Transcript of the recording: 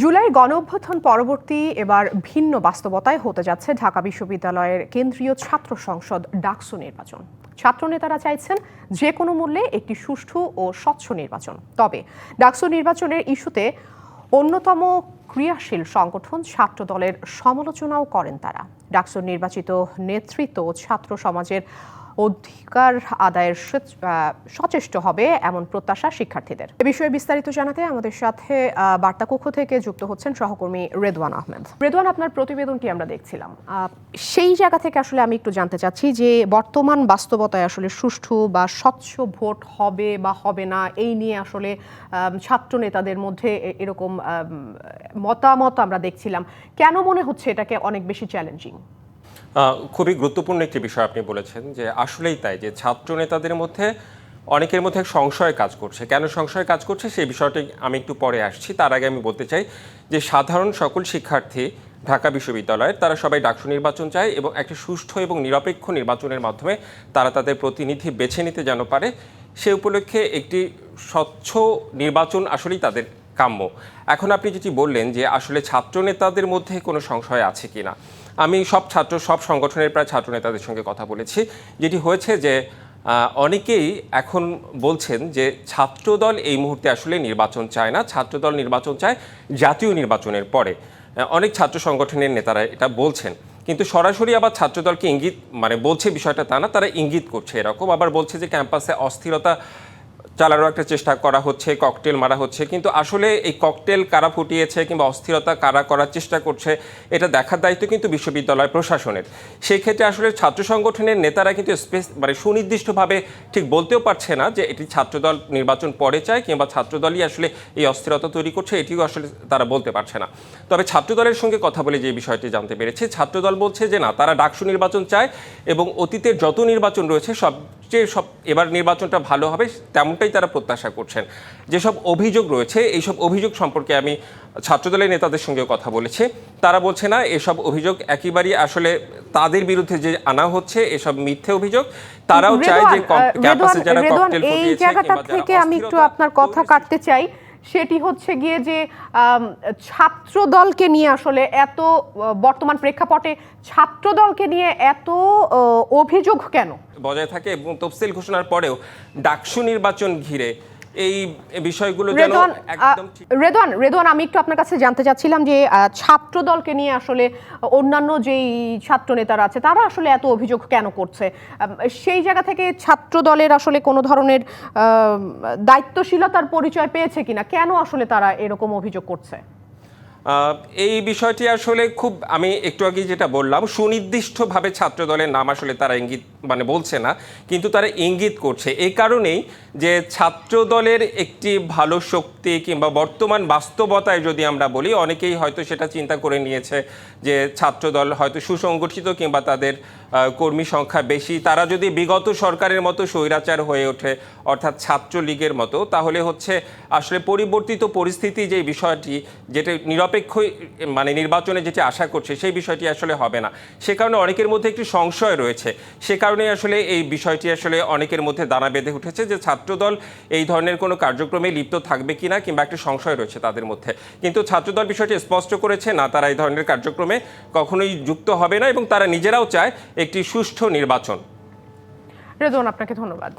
জুলাই গণ অভ্যুত্থান পরবর্তী এবার ভিন্ন বাস্তবতায় হতে যাচ্ছে ঢাকা বিশ্ববিদ্যালয়ের কেন্দ্রীয় ছাত্র সংসদ ডাকসু নির্বাচন। ছাত্রনেতারা চাইছেন যে কোনো মূল্যে একটি সুষ্ঠু ও স্বচ্ছ নির্বাচন। তবে ডাকসু নির্বাচনের ইস্যুতে অন্যতম ক্রিয়াশীল সংগঠন ছাত্র দলের সমালোচনাও করেন তারা। ডাকসুর নির্বাচিত নেতৃত্ব ছাত্র সমাজের অধিকার আদায়ের সচেষ্ট হবে এমন প্রত্যাশা শিক্ষার্থীদের। এ বিষয়ে বিস্তারিত জানাতে আমাদের সাথে বার্তাকক্ষ থেকে যুক্ত হচ্ছেন সহকর্মী রেদওয়ান আহমেদ। রেদওয়ান, আপনার প্রতিবেদনটি আমরা দেখছিলাম। সেই জায়গা থেকে আসলে আমি একটু জানতে চাচ্ছি যে বর্তমান বাস্তবতায় আসলে সুষ্ঠু বা স্বচ্ছ ভোট হবে বা হবে না, এই নিয়ে আসলে ছাত্র নেতাদের মধ্যে এরকম মতামত আমরা দেখছিলাম। কেন মনে হচ্ছে এটাকে অনেক বেশি চ্যালেঞ্জিং খুবই গুরুত্বপূর্ণ একটি বিষয় আপনি বলেছেন যে আসলেই তাই, যে ছাত্র নেতাদের মধ্যে অনেকের মধ্যে সংশয় কাজ করছে। কেন সংশয় কাজ করছে? সেই বিষয়টি আমি একটু পরে আসছি। তার আগে আমি বলতে চাই যে সাধারণ সকল শিক্ষার্থী ঢাকা বিশ্ববিদ্যালয়ের, তারা সবাই ডাকসু নির্বাচন চায় এবং একটি সুষ্ঠু এবং নিরপেক্ষ নির্বাচনের মাধ্যমে তারা তাদের প্রতিনিধি বেছে নিতে যেন পারে, সে উপলক্ষে একটি স্বচ্ছ নির্বাচন আসলেই তাদের কাম্য। এখন আপনি যেটি বললেন যে আসলে ছাত্র নেতাদের মধ্যে কোনো সংশয় আছে কিনা আমি সব ছাত্র, সব সংগঠনের প্রায় ছাত্র নেতাদের সঙ্গে কথা বলেছি, যেটি হয়েছে যে অনেকেই এখন বলছেন যে, ছাত্রদল এই মুহূর্তে আসলে নির্বাচন চায় না, ছাত্রদল নির্বাচন চায় জাতীয় নির্বাচনের পরে। অনেক ছাত্র সংগঠনের নেতারা এটা বলছেন, কিন্তু সরাসরি আবার ছাত্রদলকে ইঙ্গিত মানে বলছে বিষয়টা তা না, তারা ইঙ্গিত করছে এরকম, আবার বলছে যে, ক্যাম্পাসে অস্থিরতা চালানোর একটা চেষ্টা করা হচ্ছে ককটেল মারা হচ্ছে। কিন্তু আসলে এই ককটেল কারা ফুটিয়েছে কিংবা অস্থিরতা কারা করার চেষ্টা করছে, এটা দেখার দায়িত্ব কিন্তু বিশ্ববিদ্যালয় প্রশাসনের। সেই ক্ষেত্রে আসলে ছাত্র সংগঠনের নেতারা কিন্তু স্পেস মানে সুনির্দিষ্টভাবে ঠিক বলতেও পারছে না যে এটি ছাত্রদল নির্বাচন পরে চায় কিংবা ছাত্রদলই আসলে এই অস্থিরতা তৈরি করছে, এটিও আসলে তারা বলতে পারছে না। তবে ছাত্রদলের সঙ্গে কথা বলে যে বিষয়টি জানতে পেরেছে, ছাত্রদল বলছে যে না, তারা ডাকসু নির্বাচন চায় এবং অতীতের যত নির্বাচন রয়েছে সবচেয়ে সব এবার নির্বাচনটা ভালো হবে তেমনটাই তারা প্রত্যাশা করছেন। যেসব অভিযোগ রয়েছে এইসব অভিযোগ সম্পর্কে আমি ছাত্রদলের নেতাদের সঙ্গে কথা বলেছি। তারা বলছে না এসব অভিযোগ একেবারেই আসলে তাদের বিরুদ্ধে যে আনা হচ্ছে এসব মিথ্যে অভিযোগ। তারাও চায় যে ক্যাম্পাসে যারা ককটেল ককটেল এই ফুটিয়েছে জায়গাটা কিংবা যারা থেকে আমি একটু আপনার কথা কাটতে চাই। সেটি হচ্ছে গিয়ে যে ছাত্র দলকে নিয়ে আসলে এত বর্তমান প্রেক্ষাপটে ছাত্র দলকে নিয়ে এত অভিযোগ কেন? বজায় থাকে এবং তফসিল ঘোষণার পরেও ডাকসু নির্বাচন ঘিরে এই বিষয়গুলো যেন রেদন একদম রেদওয়ান রেদওয়ান আমি একটু আপনার কাছে জানতে চাচ্ছিলাম যে ছাত্র দলকে নিয়ে আসলে অন্যান্য যেই ছাত্র নেতারা আছে তারা আসলে এত অভিযোগ কেন করছে? সেই জায়গা থেকে ছাত্র দলের আসলে কোনো ধরনের দায়িত্বশীলতার পরিচয় পেয়েছে কিনা? কেন আসলে তারা এরকম অভিযোগ করছে? এই বিষয়টি আসলে খুব, আমি একটু আগে যেটা বললাম, সুনির্দিষ্টভাবে ছাত্র দলের নাম আসলে তারা ইঙ্গিত মানে বলছে না, কিন্তু তারা ইঙ্গিত করছে। এই কারণেই যে ছাত্র দলের একটি ভালো শক্তি কিংবা বর্তমান বাস্তবতায় যদি আমরা বলি, অনেকেই হয়তো সেটা চিন্তা করে নিয়েছে যে ছাত্র দল হয়তো সুসংগঠিত কিংবা তাদের কর্মী সংখ্যা বেশি। তারা যদি বিগত সরকারের মতো স্বৈরাচার হয়ে ওঠে, অর্থাৎ ছাত্রলীগের মতো, তাহলে হচ্ছে আসলে পরিবর্তিত পরিস্থিতি যে বিষয়টি, যেটা নিরপেক্ষ মানে নির্বাচনে যেটি আশা করছে, সেই বিষয়টি আসলে হবে না। সে কারণে অনেকের মধ্যে একটি সংশয় রয়েছে। সে কারণে আসলে এই বিষয়টি আসলে অনেকের মধ্যে দানা বেঁধে উঠেছে যে ছাত্রদল এই ধরনের কোনো কার্যক্রমে লিপ্ত থাকবে কিনা কিংবা একটা সংশয় রয়েছে তাদের মধ্যে। কিন্তু ছাত্রদল বিষয়টি স্পষ্ট করেছে, না তারা এই ধরনের কার্যক্রমে কখনোই যুক্ত হবে না এবং তারা নিজেরাও চায় একটি সুষ্ঠু নির্বাচন। রেদওয়ান আপনাকে ধন্যবাদ।